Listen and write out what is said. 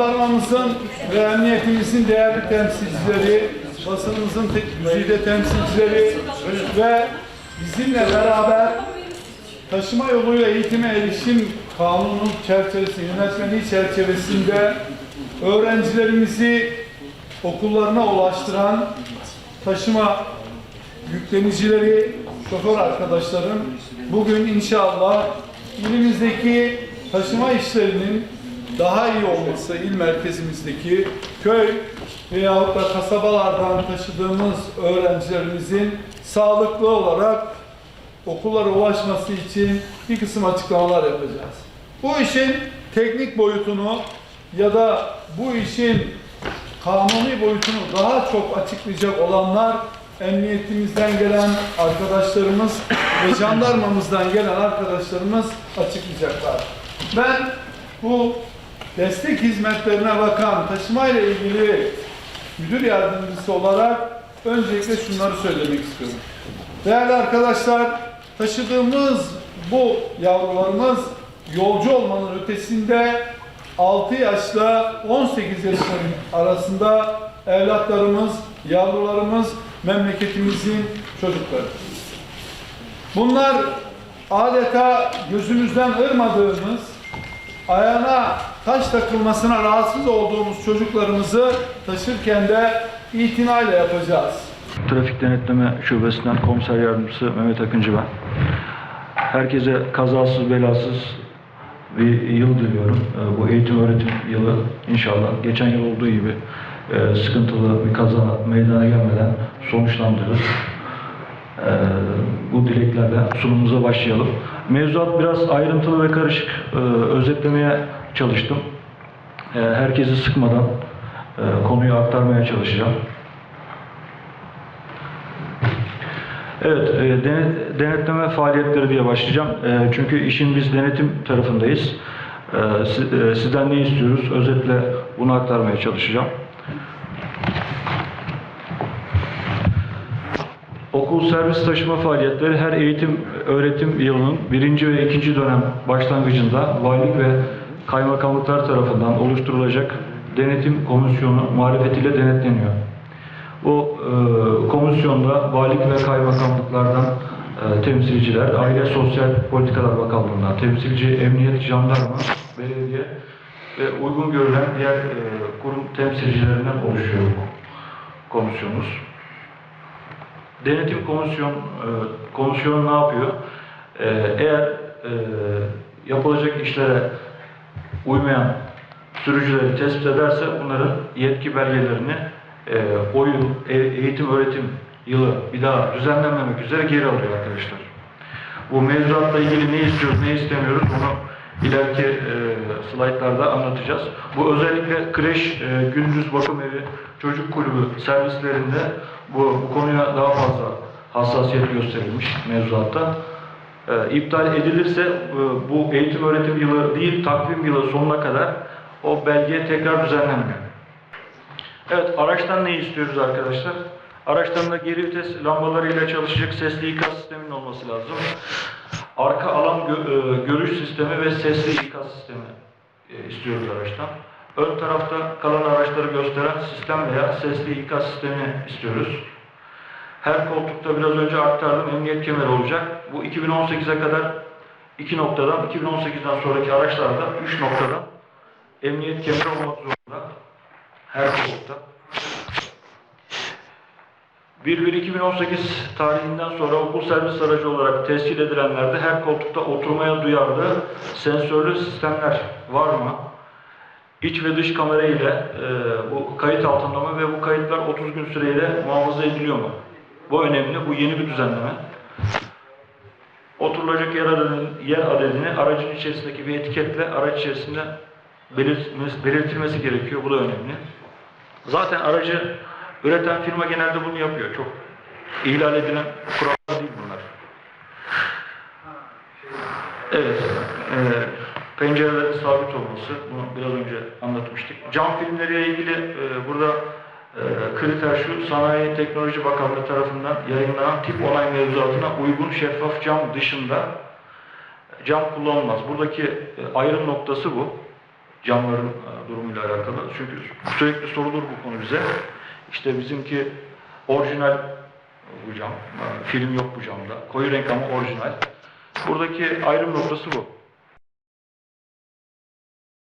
Jandarmamızın ve emniyetimizin değerli temsilcileri, basınımızın güzide temsilcileri ve bizimle beraber taşıma yoluyla eğitime erişim kanunu çerçevesi, yönetmeliği çerçevesinde öğrencilerimizi okullarına ulaştıran taşıma yüklenicileri, şoför arkadaşlarım bugün inşallah ilimizdeki taşıma işlerinin daha iyi olması, il merkezimizdeki köy veyahut da kasabalardan taşıdığımız öğrencilerimizin sağlıklı olarak okullara ulaşması için bir kısım açıklamalar yapacağız. Bu işin teknik boyutunu ya da bu işin kanuni boyutunu daha çok açıklayacak olanlar emniyetimizden gelen arkadaşlarımız ve jandarmamızdan gelen arkadaşlarımız açıklayacaklar. Ben bu destek hizmetlerine bakan taşımayla ilgili müdür yardımcısı olarak öncelikle şunları söylemek istiyorum. Değerli arkadaşlar, taşıdığımız bu yavrularımız yolcu olmanın ötesinde 6 yaşla 18 yaşların arasında evlatlarımız, yavrularımız, memleketimizin çocukları. Bunlar adeta gözümüzden ırmadığımız, ayağına taş takılmasına rahatsız olduğumuz çocuklarımızı taşırken de itinayla yapacağız. Trafik Denetleme Şubesi'nden komiser yardımcısı Mehmet Akıncı ben. Herkese kazasız belasız bir yıl diliyorum. Ee, Bu eğitim öğretim yılı inşallah geçen yıl olduğu gibi e, sıkıntılı bir kaza meydana gelmeden sonuçlandırır. Ee, Bu dileklerle sunumumuza başlayalım. Mevzuat biraz ayrıntılı ve karışık. Ee, Özetlemeye çalıştım. Ee, Herkesi sıkmadan e, konuyu aktarmaya çalışacağım. Evet, e, denet- denetleme faaliyetleri diye başlayacağım. E, çünkü işin biz denetim tarafındayız. E, e, sizden ne istiyoruz? Özetle bunu aktarmaya çalışacağım. Okul servis taşıma faaliyetleri her eğitim öğretim yılının birinci ve ikinci dönem başlangıcında valilik ve kaymakamlıklar tarafından oluşturulacak denetim komisyonu marifetiyle denetleniyor. Bu e, komisyonda valilik ve kaymakamlıklardan e, temsilciler, Aile Sosyal Politikalar Bakanlığı'ndan temsilci, emniyet, jandarma, belediye ve uygun görülen diğer e, kurum temsilcilerinden oluşuyor bu komisyonumuz. Denetim komisyon, e, komisyon ne yapıyor? E, eğer e, yapılacak işlere uymayan sürücüleri tespit ederse bunların yetki belgelerini e, o yıl e- eğitim öğretim yılı bir daha düzenlenmemek üzere geri alıyor arkadaşlar. Bu mevzuatla ilgili ne istiyoruz, ne istemiyoruz onu ileriki e, slaytlarda anlatacağız. Bu özellikle kreş, e, gündüz bakım evi, çocuk kulübü servislerinde bu, bu konuya daha fazla hassasiyet gösterilmiş mevzuatta. E, iptal edilirse e, bu eğitim öğretim yılı değil takvim yılı sonuna kadar o belge tekrar düzenlenmiyor. Evet, araçtan ne istiyoruz arkadaşlar? Araçlarında geri vites lambalarıyla çalışacak sesli ikaz sisteminin olması lazım. Arka alan gö- e, görüş sistemi ve sesli ikaz sistemi e, istiyoruz araçtan. Ön tarafta kalan araçları gösteren sistem veya sesli ikaz sistemi istiyoruz. Her koltukta biraz önce aktardım emniyet kemeri olacak. Bu 2018'e kadar 2 noktadan, 2018'den sonraki araçlarda 3 noktadan emniyet kemeri olmak zorunda. Her koltukta. 1-1-2018 tarihinden sonra okul servis aracı olarak tescil edilenlerde her koltukta oturmaya duyarlı sensörlü sistemler var mı? İç ve dış kamera ile e, bu kayıt altında mı ve bu kayıtlar 30 gün süreyle muhafaza ediliyor mu? Bu önemli, bu yeni bir düzenleme. Oturulacak yer adedini, yer adedini aracın içerisindeki bir etiketle araç içerisinde belirtmesi, belirtilmesi gerekiyor. Bu da önemli. Zaten aracı üreten firma genelde bunu yapıyor. Çok ihlal edilen kurallar değil bunlar. Evet. E, pencerelerin sabit olması. Bunu biraz önce anlatmıştık. Cam filmleriyle ilgili e, burada e, kriter şu. Sanayi Teknoloji Bakanlığı tarafından yayınlanan tip onay mevzuatına uygun şeffaf cam dışında cam kullanılmaz. Buradaki e, ayrım noktası bu. camların e, durumuyla alakalı. Çünkü sürekli sorulur bu konu bize. İşte bizimki orijinal bu cam. Film yok bu camda. Koyu renk ama orijinal. Buradaki ayrım noktası bu.